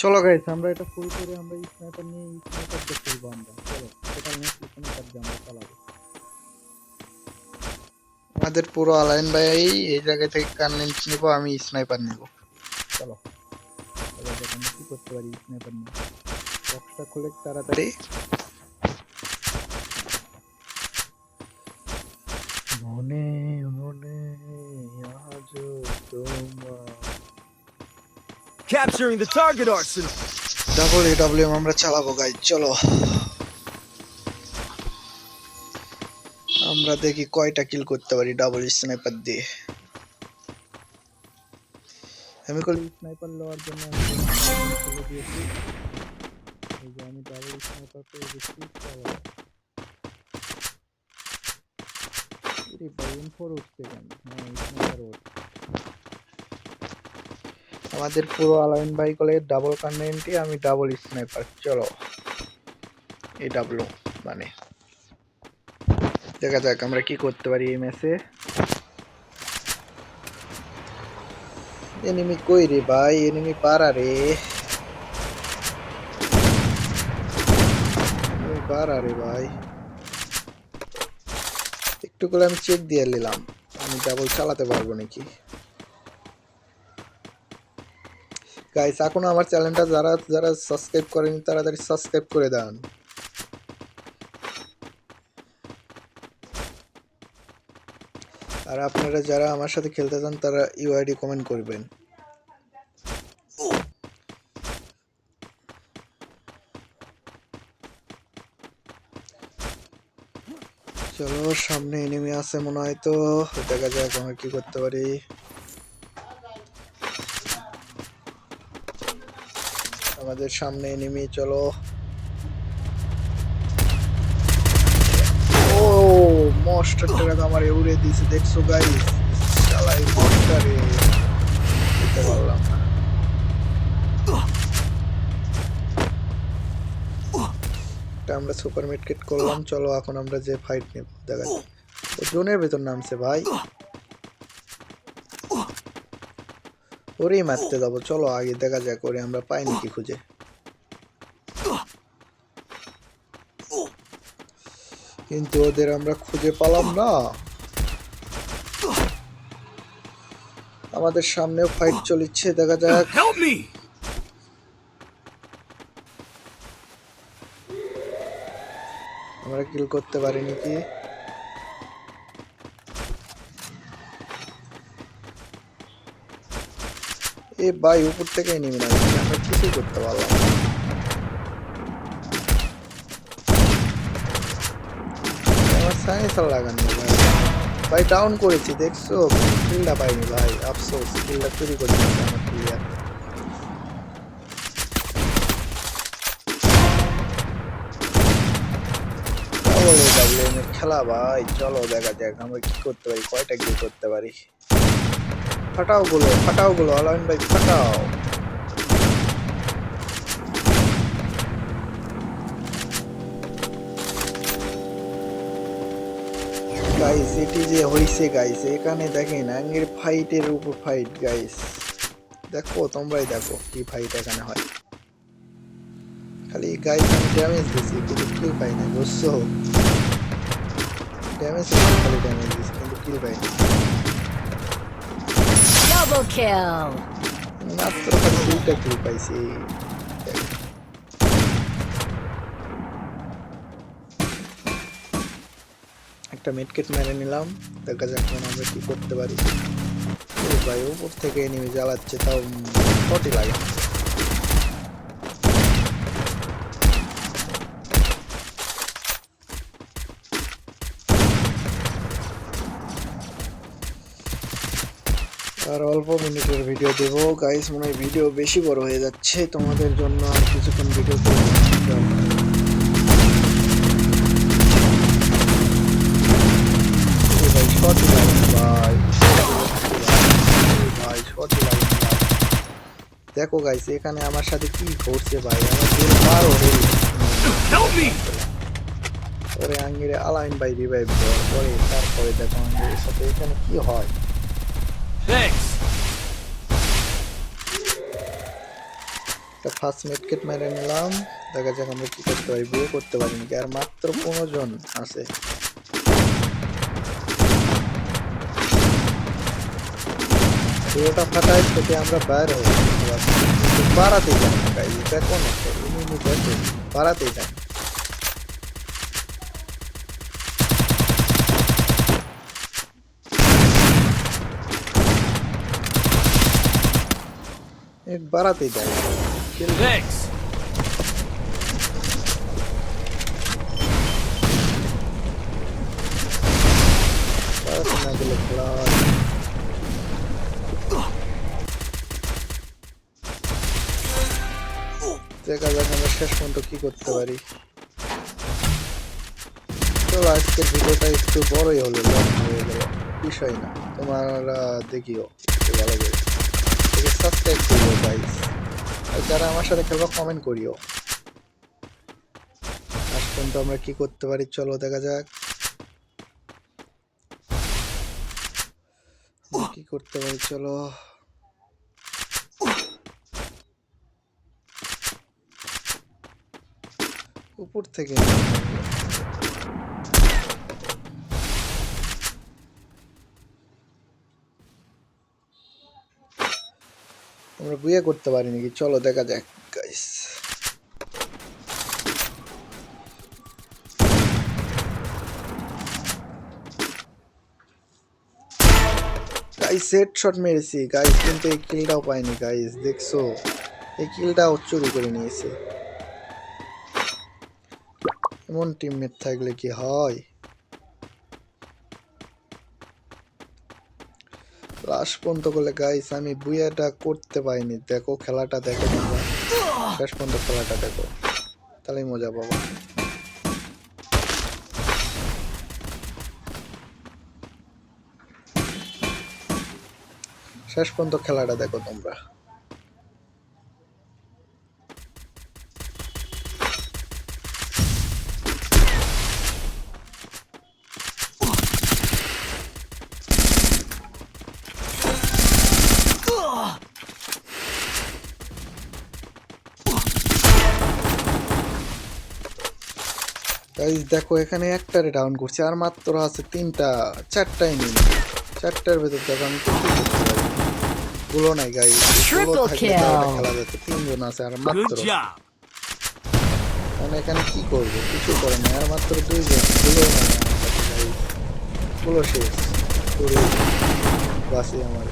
চলো গাইস আমরা এটা ফুল করে আমরা স্নাইপার নিয়ে স্নাইপার করতে খেলব আমরা। চলো টোটাল ম্যাচ স্নাইপার দিয়ে আমরা চালাবো। আমাদের পুরো আলাইন ভাই এই জায়গা থেকে কার্নেল নিব আমি স্নাইপার নিব। চলো এবার দেখ আমরা কি করতে পারি স্নাইপার নিয়ে। বক্সটা খুলে তাড়াতাড়ি Capturing the target arsenal. Double A W আমরা চালাবো গাইজ চলো। আমরা দেখি কয়টা কিল করতে পারি ডাবল স্নাইপার দিয়ে। আমি কল স্নাইপার লওয়ার জন্য আমি এই ডাবল স্নাইপার পেয়ে গেছি এরে ভাই ফোর উঠছে কেন? হ্যাঁ স্নাইপার উঠছে। আমাদের পুরো আলাইন ভাই কলে ডাবল কার্নেন্টি আমি ডাবল স্নাইপার চলো। এ ডাবল মানে। দেখা যাক আমরা কি করতে পারি এই ম্যাচে এনিমি কই রে ভাই? এনিমি পারা রে। পারা রে ভাই। একটু করে আমি চেক দিয়ে নিলাম। আমি ডাবল চালাতে পারব নাকি? গাইস এখনও আমার চ্যানেলটা যারা যারা সাবস্ক্রাইব করেনি, তাড়াতাড়ি সাবস্ক্রাইব করে দেন। আর আপনারা যারা আমার সাথে খেলতে চান, তারা ইউআইডি কমেন্ট করবেন। চলো, সামনে এনিমি আছে মনে হয় তো। দেখা যাক আমরা কি করতে পারি। আমাদের সামনে এনিমি চলো। ও মস্টারটা আমার উড়ে দিয়েছে, দেখছ গাইস চালাই মস্টারে দিতে পারলাম আমরা সুপার মিটকেট করলাম, চলো এখন আমরা যে ফাইট নেব, দেখা জোনের ভেতর নামছে ভাই। ওরেই মারতে যাব চলো আগে দেখা যাক ওরে আমরা পাই নাকি খুঁজে। কিন্তু ওদের আমরা খুঁজে পালাম না। আমাদের সামনেও ফাইট চলিচ্ছে দেখা যাক। আমরা কিল করতে পারিনি কি এ ভাই, উপর থেকে নেমে না আমরা কিছুই করতে পারলাম। আমার সাইন্সার ভাই। ভাই ডাউন করেছি, দেখছ? কিলটা পাইনি ভাই, আফসোস। কিলটা চুরি করে দিয়েছে আমার প্লেয়ার খেলা ভাই। চলো, দেখা যাক আমরা কি করতে পারি, কয়টা কি করতে পারি। ফাটাও গুলো ফাটাও গুলো, আলাইন ভাই, ফাটাও। গাইস এটি যে হইছে গাইস এখানে দেখেন আঙ্গের ফাইটের উপর ফাইট গাইস দেখো, তোমরাই দেখো কি ফাইট এখানে হয়। খালি গাইস আমি ড্যামেজ দিছি, কিন্তু কিল পাই না বুঝছ? ড্যামেজ খালি ড্যামেজ দিছি, কিন্তু কিল পাই না Double kill. মাত্র দুইটা কিল পাইছি একটা মেডকেট মেরে নিলাম। দেখা যাক এখন আমরা কি করতে পারি। ভাই উপর থেকে এনিমি জ্বালাচ্ছে, তাও কটি লাগে আর অল্প মিনিটের ভিডিও দেব। গাইস মনে হয় ভিডিও বেশি বড় হয়ে যাচ্ছে। তোমাদের জন্য আর কিছুক্ষণ ভিডিও দেখো গাইস এখানে আমার সাথে কি ঘটছে ভাই? আমার! পরে আঙ্গিরে আলাইন ভাই রিভাইভ পরে তারপরে দেখো আঙ্গিরের সাথে এখানে কি হয়। একটা ফার্স্ট মেডকেট মেরে নিলাম। দেখা যাক আমরা কি করতে পারি বিয়ে করতে পারি নাকি আর মাত্র পনেরো জন আছে। পুরোটা ফাটাই থেকে আমরা বাইরে হয়ে। বাড়াতেই যাই না গাইজ দেখো না তো, ইনি ইনি দেখো বাড়াতেই যাই এক বাড়াতেই না গেলে হয়। দেখা যাক আমরা শেষ পর্যন্ত কি করতে পারি। চলো আজকের ভিডিওটা একটু বড়ই হলো লং হয়ে গেল। বিষয় না তোমরা দেখিও ভালো করে দেখে সাবস্ক্রাইব করিও গাইস আর যারা আমার সাথে খেলবা কমেন্ট করিও। আজ পর্যন্ত আমরা কি করতে পারি, চলো দেখা যাক। কি করতে পারি, চলো। উপর থেকে। আমরা বিয়ে করতে পারি নাকি চলো, দেখা যাক গাইস গাইস সেট শট মেরেছি গাইস কিন্তু এই কিলটাও পাইনি গাইস দেখছ? এই কিলটাও চুরি করে নিয়েছে। এমন টিমমেট থাকলে কি হয়? লাস্ট পর্যন্ত করলে গাইস আমি বুয়াটা করতে পাইনি দেখো, খেলাটা দেখো তোমরা। শেষ পর্যন্ত খেলাটা দেখো। তাহলেই মজা পাবো। শেষ পর্যন্ত খেলাটা দেখো তোমরা। গাইস দেখো এখানে একটারে ডাউন করছে আর মাত্র আছে তিনটা চারটাই নেই চারটার ভেতর দেখো আমি গুলো নাই kill. খেলা যাচ্ছে তিনজন আছে আর মাত্র। মানে এখানে কি করব? কিছু করে না আর মাত্র দুইজন। গুলো নাই। গুলো শেষ। করে বাসি আমার।